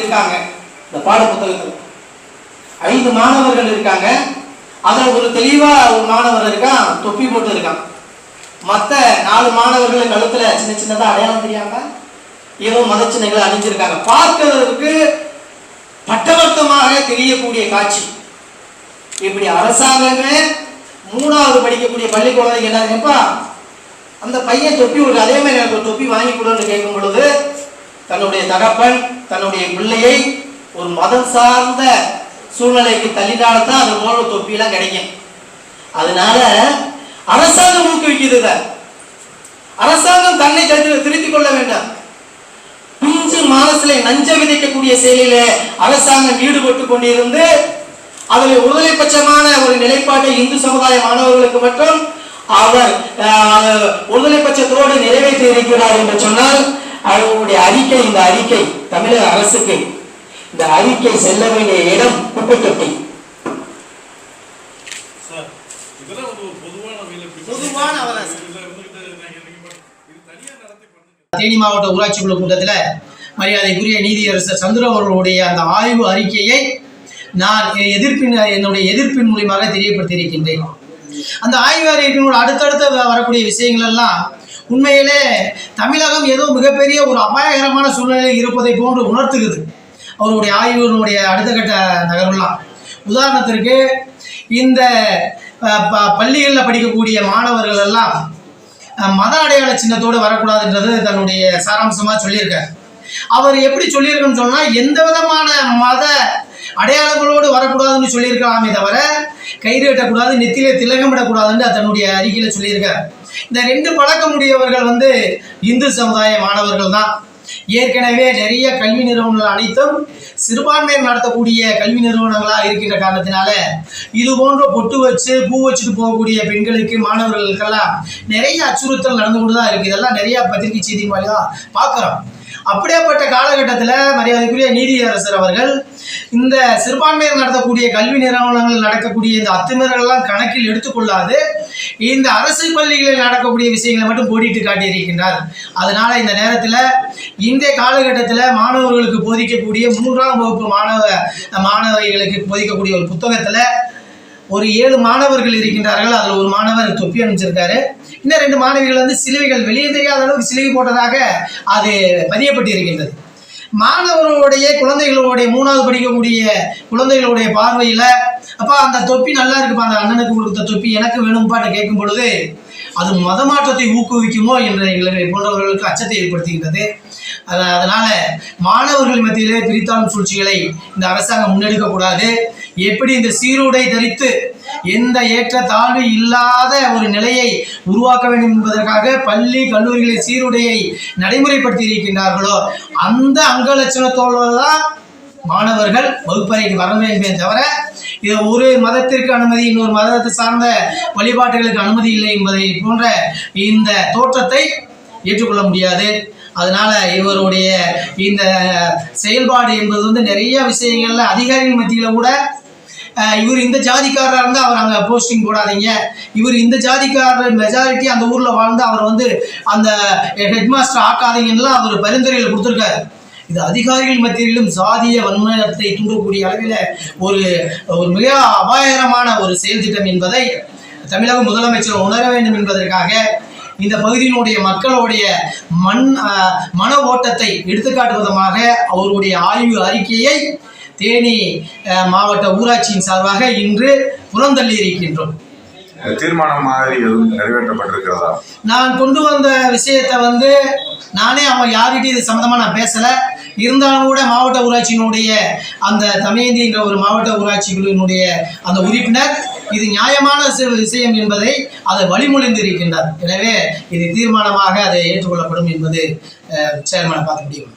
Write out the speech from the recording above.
இருக்காங்க. இந்த பாட புத்தகத்தில் ஐந்து மாணவர்கள் இருக்காங்க. அதில் ஒரு தெளிவாக ஒரு மாணவர் இருக்கான் தொப்பி போட்டு இருக்கான். மற்ற நாலு மாணவர்கள் கழுத்தில் சின்ன சின்னதாக அடையாளம் தெரியாமல் ஏதோ மதச்சின்னங்களை அணிஞ்சிருக்காங்க. பார்க்கிறதுக்கு பட்டவர்த்தமாக தெரியக்கூடிய காட்சி. இப்படி அரசாங்கமே மூணாவது படிக்கக்கூடிய பள்ளி குழந்தைங்க என்ன நினைப்பா அந்த பையன் தொப்பி ஒரு அதே மாதிரி எனக்கு தொப்பி வாங்கி கொடுன்னு கேட்கும் பொழுது தன்னுடைய தகப்பன் தன்னுடைய பிள்ளையை ஒரு மதம் சார்ந்த சூழ்நிலைக்கு தள்ளினால்தான் அது மூலம் தொப்பியெல்லாம் கிடைக்கும். அதனால அரசாங்கம் ஊக்குவிக்குது அரசாங்கம் தன்னை தடுத்து- திருத்திக் கொள்ள வேண்டாம். பிஞ்சு மனசுல நஞ்ச விதைக்கக்கூடிய செயலிலே அரசாங்கம் ஈடுபட்டு கொண்டிருந்து அதில் ஒருதலைபட்சமான ஒரு நிலைப்பாட்டை இந்து சமுதாய மாணவர்களுக்கு மட்டும் அவர் அஹ், ஒருதலைபட்சத்தோடு நிறைவேற்றி இருக்கிறார் என்று சொன்னால் அவருடைய அறிக்கை இந்த அறிக்கை தமிழக அரசுக்கு இந்த அறிக்கை செல்ல வேண்டிய இடம் குப்பை தொட்டி. தேனி மாவட்ட ஊராட்சி குழு கூட்டத்தில் மரியாதைக்குரிய நீதியரசர் சந்திர அவர்களுடைய அந்த ஆய்வு அறிக்கையை நான் எதிர்ப்பின் என்னுடைய எதிர்ப்பின் மூலியமாக தெரியப்படுத்தியிருக்கின்றேன். அந்த ஆய்வு அறிக்கையினோட அடுத்தடுத்த வரக்கூடிய விஷயங்கள் எல்லாம் உண்மையிலே தமிழகம் ஏதோ மிகப்பெரிய ஒரு அபாயகரமான சூழ்நிலையில் இருப்பதை போன்று உணர்த்துகிறது. அவருடைய ஆய்வினுடைய அடுத்த கட்ட நகர்வுலாம். உதாரணத்திற்கு இந்த ப- பள்ளிகளில் படிக்கக்கூடிய மாணவர்கள் எல்லாம் மத அடையாள சின்னத்தோடு வரக்கூடாதுன்றது தன்னுடைய சாராம்சமாக சொல்லியிருக்கார். அவர் எப்படி சொல்லியிருக்குன்னு சொன்னால் எந்த விதமான மத அடையாளங்களோடு வரக்கூடாதுன்னு சொல்லியிருக்கலாமே தவிர கயிறு கட்டக்கூடாது நெத்தியில திலகமிடக்கூடாதுன்னு தன்னுடைய அறிக்கையில் சொல்லியிருக்கார். இந்த ரெண்டு பழக்கமுடையவர்கள் வந்து இந்து சமுதாய மாணவர்கள் தான். ஏற்கனவே நிறைய கல்வி நிறுவனங்கள் அனைத்தும் சிறுபான்மையர் நடத்தக்கூடிய கல்வி நிறுவனங்களாக இருக்கின்ற காரணத்தினால இது போன்ற பொட்டு வச்சு பூ வச்சுட்டு போகக்கூடிய பெண்களுக்கு மாணவர்களுக்கெல்லாம் நிறைய அச்சுறுத்தல் நடந்து கொண்டு தான் இருக்குது இதெல்லாம் நிறைய பத்திரிகை செய்தி மாதிரி தான் பார்க்குறோம். அப்படியாப்பட்ட காலகட்டத்தில் மரியாதைக்குரிய நீதியரசர் அவர்கள் இந்த சிறுபான்மையர் நடத்தக்கூடிய கல்வி நிறுவனங்கள் நடக்கக்கூடிய இந்த அத்துமீறல்கள்லாம் கணக்கில் எடுத்துக்கொள்ளாது இந்த அரசு பள்ளிகளில் நடக்கக்கூடிய விஷயங்களை மட்டும் போட்டிட்டு காட்டியிருக்கின்றார். அதனால இந்த நேரத்தில் இன்றைய காலகட்டத்தில் மாணவர்களுக்கு போதிக்கக்கூடிய மூன்றாம் வகுப்பு மாணவ மாணவிகளுக்கு போதிக்கக்கூடிய ஒரு புத்தகத்தில் ஒரு ஏழு மாணவர்கள் இருக்கின்றார்கள். அதில் ஒரு மாணவர் தொப்பி அணிஞ்சிருக்காரு. இன்னும் ரெண்டு மாணவிகள் வந்து சிலுவைகள் வெளியே தெரியாத அளவுக்கு சிலுவை போட்டதாக அது பதியப்பட்டு இருக்கின்றது மாணவர்களுடைய குழந்தைகளுடைய மூணாவது படிக்கக்கூடிய குழந்தைகளுடைய பார்வையில் அப்பா அந்த தொப்பி நல்லா இருக்குப்பா அந்த அண்ணனுக்கு கொடுத்த தொப்பி எனக்கு வேணும்பான்னு கேட்கும் பொழுது அது மதமாற்றத்தை ஊக்குவிக்குமோ என்ற எங்களை போன்றவர்களுக்கு அச்சத்தை ஏற்படுத்துகின்றது. அதனால மாணவர்கள் மத்தியிலே பிரித்தாளும் சூழ்ச்சிகளை இந்த அரசாங்கம் முன்னெடுக்கக்கூடாது. எப்படி இந்த சீருடை தரித்து எந்த ஏற்ற தாழ்வு இல்லாத ஒரு நிலையை உருவாக்க வேண்டும் என்பதற்காக பள்ளி கல்லூரிகளில் சீருடையை நடைமுறைப்படுத்தி இருக்கின்றார்களோ அந்த அங்க தான் மாணவர்கள் வகுப்பறைக்கு வர வேண்டுமே தவிர இது ஒரு மதத்திற்கு அனுமதி இன்னொரு மதத்தை சார்ந்த வழிபாட்டுகளுக்கு அனுமதி இல்லை என்பதை போன்ற இந்த தோற்றத்தை ஏற்றுக்கொள்ள முடியாது. அதனால இவருடைய இந்த செயல்பாடு என்பது வந்து நிறைய விஷயங்கள்ல அதிகாரிகள் மத்தியில் கூட இவர் இந்த ஜாதிக்காரராக இருந்தால் அவர் அங்கே போஸ்டிங் போடாதீங்க. இவர் இந்த ஜாதிக்காரர் மெஜாரிட்டி அந்த ஊரில் வாழ்ந்து அவர் வந்து அந்த ஹெட் மாஸ்டர் ஆக்காதீங்கன்னுலாம் அவர் பரிந்துரையில் கொடுத்துருக்காரு. இது அதிகாரிகள் மத்தியிலும் சாதிய வன்மத்தை தூண்டக்கூடிய அளவில் ஒரு ஒரு மிக அபாயகரமான ஒரு செயல் திட்டம் என்பதை தமிழக முதலமைச்சர் உணர வேண்டும் என்பதற்காக இந்த பகுதியினுடைய மக்களுடைய மண் மன ஓட்டத்தை எடுத்துக்காட்டு விதமாக அவருடைய ஆய்வு அறிக்கையை தேனி மாவட்ட ஊராட்சியின் சார்பாக இன்று புறந்தள்ளி இருக்கின்றோம். தீர்மானம் மாதிரி எதுவும் நிறைவேற்றப்பட்டிருக்கிறதா? நான் கொண்டு வந்த விஷயத்தை வந்து நானே அவன் யார்கிட்டயும் இது சம்மந்தமாக நான் பேசலை. இருந்தாலும் கூட மாவட்ட ஊராட்சியினுடைய அந்த தமயந்தி என்ற ஒரு மாவட்ட ஊராட்சி குழுவினுடைய அந்த உறுப்பினர் இது நியாயமான விஷயம் என்பதை அதை வழிமொழிந்து இருக்கின்றார் எனவே இது தீர்மானமாக அதை ஏற்றுக்கொள்ளப்படும் என்பது சேர்மனை பார்க்க முடியும்